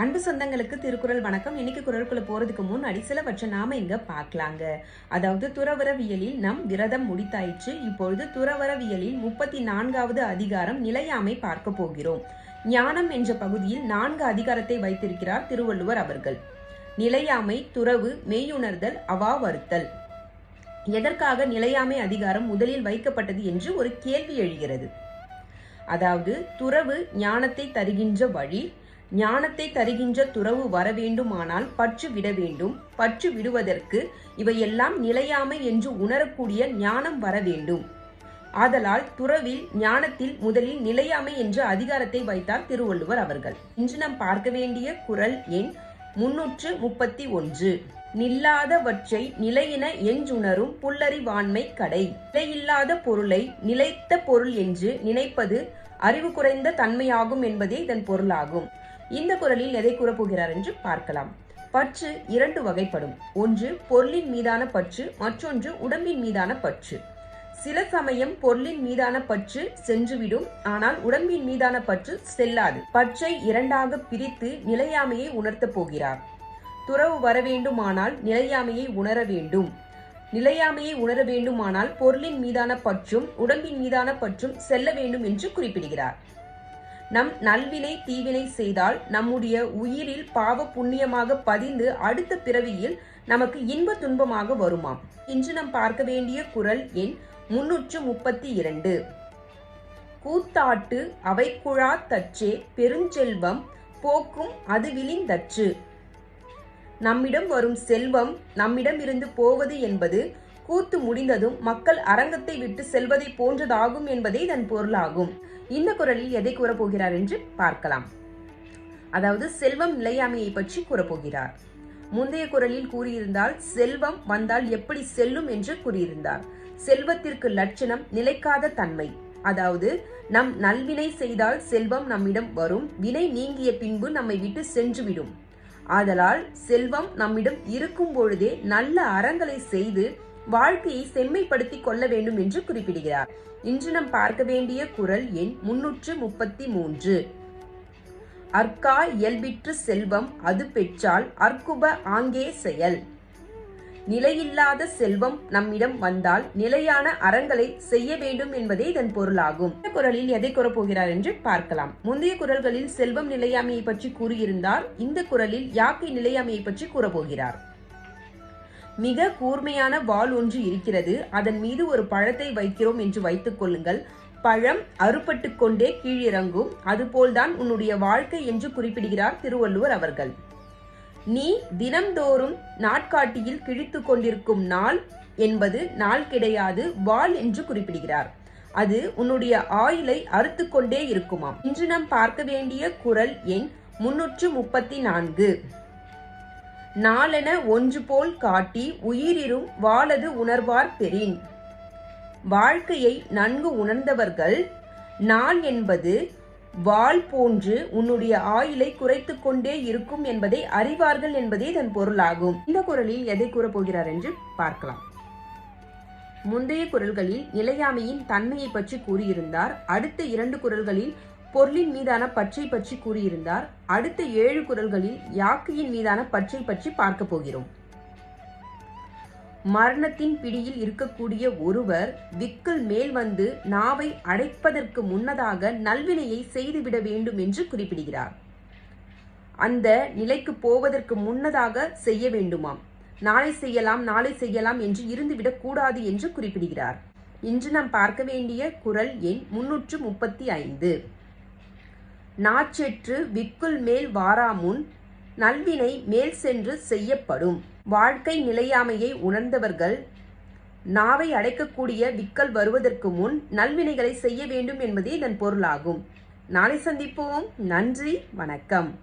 அன்பு சொந்தங்களுக்கு திருக்குறள் வணக்கம். இன்னைக்கு குரலுக்குள்ள போறதுக்கு முன்னாடி சிலவற்றை நாம இங்க பார்க்கலாங்க. அதாவது துறவரவியலில் நம் விரதம் முடித்தாயிற்று. இப்பொழுது துறவரவியலில் முப்பத்தி நான்காவது அதிகாரம் நிலையாமை பார்க்க போகிறோம். ஞானம் என்ற பகுதியில் நான்கு அதிகாரத்தை வைத்திருக்கிறார் திருவள்ளுவர் அவர்கள். நிலையாமை துறவு மெய்யுணர்தல் அவா வருத்தல் எதற்காக நிலையாமை அதிகாரம் முதலில் வைக்கப்பட்டது என்று ஒரு கேள்வி எழுகிறது. அதாவது துறவு ஞானத்தை தருகின்ற வழி ஞானத்தை தருகின்ற துறவு வர வேண்டுமானால் பற்று விட வேண்டும். பற்று விடுவதற்கு இவையெல்லாம் நிலையாமை என்று உணரக்கூடிய ஞானம் வர வேண்டும். ஆதலால் துறவில் ஞானத்தில் முதலில் நிலையாமை என்ற அதிகாரத்தை வைத்தார் திருவள்ளுவர் அவர்கள். இன்று நாம் பார்க்க வேண்டிய குரல் எண் முன்னூற்று முப்பத்தி ஒன்று. நில்லாதவற்றை நிலையின என்றுணரும் புல்லறிவாண்மை கடை. நிலையில்லாத பொருளை நிலைத்த பொருள் என்று நினைப்பது அறிவு குறைந்த தன்மையாகும் என்பதே இதன் பொருளாகும். இந்த குரலில் எதை கூறப்போகிறார் என்று பார்க்கலாம். பற்று இரண்டு வகைப்படும். ஒன்று பொருளின் மீதான பற்று. மற்றொன்று உடம்பின் மீதான பற்று. சில சமயம் பொருளின் மீதான பற்று சென்றுவிடும். ஆனால் உடம்பின் மீதான பற்று செல்லாது. பற்றை இரண்டாக பிரித்து நிலையாமையை உணர்த்தப் போகிறார். துறவு வர வேண்டுமானால் நிலையாமையை உணர வேண்டும். நிலையாமையை உணர வேண்டுமானால் பொருளின் மீதான பற்றும் உடம்பின் மீதான பற்றும் செல்ல வேண்டும் என்று குறிப்பிடுகிறார். நம் நல்வினை தீவினை செய்தால் நம்முடைய உயிரில் பாவ புண்ணியமாக பதிந்து அடுத்த பிறவியில் நமக்கு இன்ப துன்பமாக வருமாம். இன்று நாம் பார்க்க வேண்டிய குரல் எண் முன்னூற்று முப்பத்தி இரண்டு. கூத்தாட்டு அவைக்குழா தச்சே பெருஞ்செல்வம் போக்கும் அது விழிந்தச்சு நம்மிடம் வரும் செல்வம் நம்மிடம் இருந்து போவது என்பது கூத்து முடிந்ததும் மக்கள் அரங்கத்தை விட்டு செல்வதை போன்றதாகும் என்பதே இதன் பொருளாகும். இந்த குரலில் எதை கூறப்போகிறார் என்று பார்க்கலாம். அதாவது செல்வம் நிலையாமையை பற்றி கூறப்போகிறார். முந்தைய குரலில் கூறியிருந்தால் செல்வம் வந்தால் எப்படி செல்லும் என்று கூறியிருந்தார். செல்வத்திற்கு லட்சணம் நிலைக்காத தன்மை. அதாவது நம் நல்வினை செய்தால் செல்வம் நம்மிடம் வரும் வினை நீங்கிய பின்பு நம்மை விட்டு சென்றுவிடும். ஆதலால் செல்வம் நம்மிடம் இருக்கும் பொழுதே நல்ல அறங்களை செய்து வாழ்க்கையை செம்மைப்படுத்திக் கொள்ள வேண்டும் என்று குறிப்பிடுகிறார். இன்று நாம் பார்க்க வேண்டிய குரல் எண் முன்னூற்று முப்பத்தி மூன்று. அற்கா இயல்பிற்று செல்வம் அது பெற்றால் அற்குப ஆங்கே செயல். நிலையில்லாத செல்வம் நம்மிடம் வந்தால் நிலையான அறங்களை செய்ய வேண்டும் என்பதே இதன் பொருளாகும். இந்த குரலில் எதை கூறப்போகிறார் என்று பார்க்கலாம். முந்தைய குரல்களில் செல்வம் நிலையாமையை பற்றி கூறியிருந்தார். இந்த குரலில் யாக்கை நிலையாமையை பற்றி கூறப்போகிறார் மிக கூர்மையான வாள் ஒன்று இருக்கிறது. அதன் மீது ஒரு பழத்தை வைக்கிறோம் என்று வைத்துக் கொள்ளுங்கள். பழம் அறுபட்டு கொண்டே கீழிறங்கும். அதுபோல்தான் உன்னுடைய வாழ்க்கை என்று குறிப்பிடுகிறார் திருவள்ளுவர் அவர்கள். நீ தினம்தோறும் நாட்காட்டியில் கிழித்து கொண்டிருக்கும் நாள் என்பது நாள் கிடையாது வாள் என்று குறிப்பிடுகிறார். அது உன்னுடைய ஆயுளை அறுத்து கொண்டே இருக்குமாம். இன்று நாம் பார்க்க வேண்டிய குரல் எண் முன்னூற்று முப்பத்தி நான்கு. நாளென ஒன்று போல் காட்டி உயிரிரும் வாழது உணர்வார் பெறின். வாழ்க்கையை நன்கு உணர்ந்தவர்கள் நான் என்பது வாள் போன்று உன்னுடைய ஆயுளை குறைத்து கொண்டே இருக்கும் என்பதை அறிவார்கள் என்பதே இதன் பொருளாகும். இந்த குரலில் எதை கூறப்போகிறார் என்று பார்க்கலாம். முந்தைய குரல்களில் நிலையாமையின் தன்மையை பற்றி கூறியிருந்தார். அடுத்த இரண்டு குரல்களில் பொருளின் மீதான பற்றை பற்றி கூறியிருந்தார். அடுத்த ஏழு குரல்களில் யாக்கையின் மீதான பற்றை பற்றி பார்க்க போகிறோம். மரணத்தின் பிடியில் இருக்கக்கூடிய ஒருவர் விக்கில் மேல் வந்து நாவை அடைப்பதற்கு முன்னதாக நல்வினையை செய்துவிட வேண்டும் என்று குறிப்பிடுகிறார். அந்த நிலைக்கு போவதற்கு முன்னதாக செய்ய வேண்டுமாம். நாளை செய்யலாம் நாளை செய்யலாம் என்று இருந்துவிடக் கூடாது என்று குறிப்பிடுகிறார். இன்று நாம் பார்க்க வேண்டிய குரல் எண் முன்னூற்று முப்பத்தி ஐந்து. நாச்செற்று விக்குள் மேல் வாராமுன் நல்வினை மேல் சென்று செய்யப்படும். வாழ்க்கை நிலையாமையை உணர்ந்தவர்கள் நாவை அடைக்கக்கூடிய விக்கல் வருவதற்கு முன் நல்வினைகளை செய்ய வேண்டும் என்பதே இதன் பொருளாகும். நாளை சந்திப்போம். நன்றி. வணக்கம்.